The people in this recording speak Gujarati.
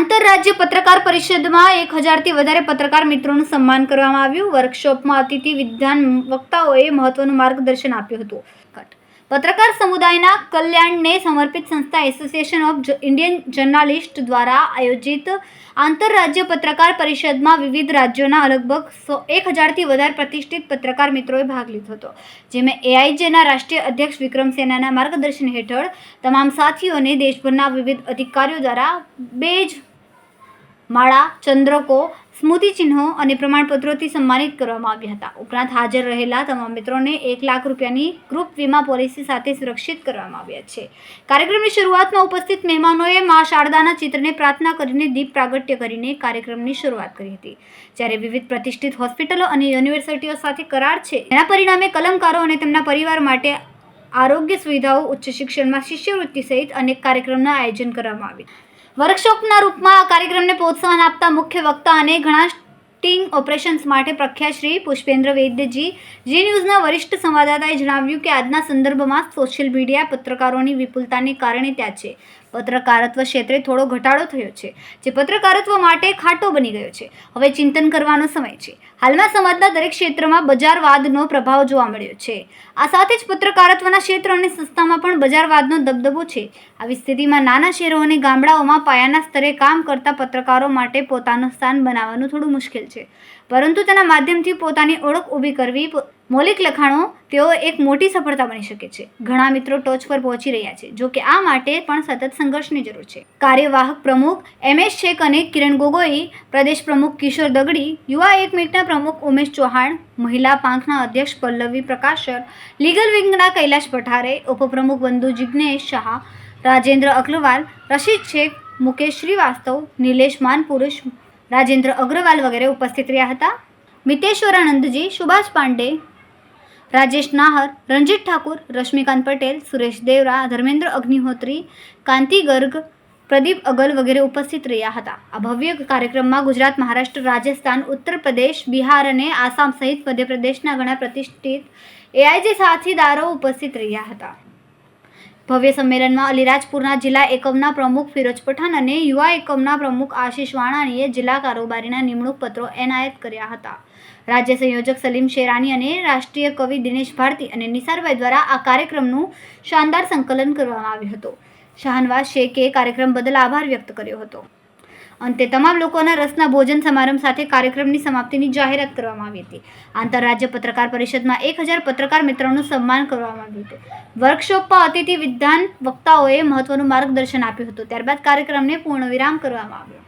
આંતરરાજ્ય પત્રકાર પરિષદમાં એક હજારથી વધારે પત્રકાર મિત્રોનું સન્માન કરવામાં આવ્યું. વર્કશોપમાં અતિથિ વિદ્વાન વક્તાઓએ મહત્વનું માર્ગદર્શન આપ્યું હતું. પત્રકાર સમુદાયના કલ્યાણને સમર્પિત સંસ્થા એસોસિએશન ઓફ ઇન્ડિયન જર્નાલિસ્ટ દ્વારા આયોજિત આંતરરાજ્ય પત્રકાર પરિષદમાં વિવિધ રાજ્યોના લગભગ સો, એક હજારથી વધારે પ્રતિષ્ઠિત પત્રકાર મિત્રોએ ભાગ લીધો હતો. જેમાં એઆઈજેના રાષ્ટ્રીય અધ્યક્ષ વિક્રમ સેનાના માર્ગદર્શન હેઠળ તમામ સાથીઓને દેશભરના વિવિધ અધિકારીઓ દ્વારા બેજ માળા, ચંદ્રકો, સ્મૃતિચિહ્નો અને પ્રમાણપત્રોથી સન્માનિત કરવામાં આવ્યા હતા. ઉપરાંત હાજર રહેલા તમામ મિત્રોને એક લાખ રૂપિયાની ગ્રુપ વીમા પોલિસી સાથે સુરક્ષિત કરવામાં આવ્યા છે. કાર્યક્રમની શરૂઆતમાં ઉપસ્થિત મહેમાનોએ મા શારદાના ચિત્રને પ્રાર્થના કરીને દીપ પ્રાગટ્ય કરીને કાર્યક્રમની શરૂઆત કરી હતી. જ્યારે વિવિધ પ્રતિષ્ઠિત હોસ્પિટલો અને યુનિવર્સિટીઓ સાથે કરાર છે એના પરિણામે કલમકારો અને તેમના પરિવાર માટે આરોગ્ય સુવિધાઓ, ઉચ્ચ શિક્ષણમાં શિષ્યવૃત્તિ સહિત અનેક કાર્યક્રમના આયોજન કરવામાં આવ્યું. વર્કશોપના રૂપમાં આ કાર્યક્રમને પ્રોત્સાહન આપતા મુખ્ય વક્તા અને ઘણા સ્ટિંગ ઓપરેશન્સ માટે પ્રખ્યાત શ્રી પુષ્પેન્દ્ર વૈદ્યજી, જી ન્યૂઝના વરિષ્ઠ સંવાદદાતાએ જણાવ્યું કે આજના સંદર્ભમાં સોશિયલ મીડિયા પત્રકારોની વિપુલતાને કારણે ત્યાં છે. પત્રકારત્વ ક્ષેત્રે થોડો ઘટાડો થયો છે, જે પત્રકારત્વ માટે ખાટો બની ગયો છે. હવે ચિંતન કરવાનો સમય છે. હાલમાં સમાજના દરેક ક્ષેત્રમાં બજારવાદનો પ્રભાવ જોવા મળ્યો છે. આ સાથે જ પત્રકારત્વના ક્ષેત્ર અને સંસ્થામાં પણ બજારવાદનો દબદબો છે. આવી સ્થિતિમાં નાના શહેરો અને ગામડાઓમાં પાયાના સ્તરે કામ કરતા પત્રકારો માટે પોતાનું સ્થાન બનાવવાનું થોડું મુશ્કેલ છે. પરંતુ તેના માધ્યમથી પોતાની ઓળખ ઊભી કરવી મૌલિક લખાણો તેઓ એક મોટી સફળતા બની શકે છે. ઘણા મિત્રો ટોચ પર પહોંચી રહ્યા છે, જો કે આ માટે પણ સતત સંઘર્ષની જરૂર છે. કાર્યવાહક પ્રમુખ એમ એસ શેખ અને કિરણ ગોગોઈ, પ્રદેશ પ્રમુખ કિશોર દગડી, યુવા એક મિનિટના પ્રમુખ ઉમેશ ચૌહાણ, મહિલા પાંખના અધ્યક્ષ પલ્લવી પ્રકાશર, લીગલ વિંગના કૈલાશ પઠારે, ઉપપ્રમુખ બંધુ જિજ્ઞેશ શાહ, રાજેન્દ્ર અગ્રવાલ, રશીદ શેખ, મુકેશ શ્રીવાસ્તવ, નિલેશ માનપુરુષ, રાજેન્દ્ર અગ્રવાલ વગેરે ઉપસ્થિત રહ્યા હતા. મિતેશ્વરાનંદજી, સુભાષ પાંડે રાજેશ નાહર રણજીત ઠાકુર રશ્મિકાંત પટેલ સુરેશ દેવરા ધર્મેન્દ્ર અગ્નિહોત્રી કાંતિ ગર્ગ પ્રદીપ અગલ વગેરે ઉપસ્થિત રહ્યા હતા આ ભવ્ય કાર્યક્રમમાં ગુજરાત, મહારાષ્ટ્ર, રાજસ્થાન, ઉત્તર પ્રદેશ, બિહાર અને આસામ સહિત મધ્યપ્રદેશના ઘણા પ્રતિષ્ઠિત એઆઈજી સાથીદારો ઉપસ્થિત રહ્યા હતા. ભવ્ય સંમેલનમાં અલીરાજપુરના જિલ્લા એકમના પ્રમુખ ફિરોજ પઠાણ અને યુવા એકમના પ્રમુખ આશીષ વાણાણીએ જિલ્લા કારોબારીના નિમણૂક પત્રો એનાયત કર્યા હતા. રાજ્ય સંયોજક સલીમ શેરાની અને રાષ્ટ્રીય કવિ દિનેશ ભારતી અને નિસારભાઈ દ્વારા આ કાર્યક્રમનું શાનદાર સંકલન કરવામાં આવ્યું હતું. શાહનવાઝ શેખે કાર્યક્રમ બદલ આભાર વ્યક્ત કર્યો હતો. અંતે તમામ લોકોના રસના ભોજન સમારંભ સાથે કાર્યક્રમની સમાપ્તિની જાહેરાત કરવામાં આવી હતી. આંતરરાજ્ય પત્રકાર પરિષદમાં એક હજાર પત્રકાર મિત્રોનું સન્માન કરવામાં આવ્યું હતું. વર્કશોપમાં અતિથિ વિદ્વાન વક્તાઓએ મહત્વનું માર્ગદર્શન આપ્યું હતું. ત્યારબાદ કાર્યક્રમને પૂર્ણ વિરામ કરવામાં આવ્યો.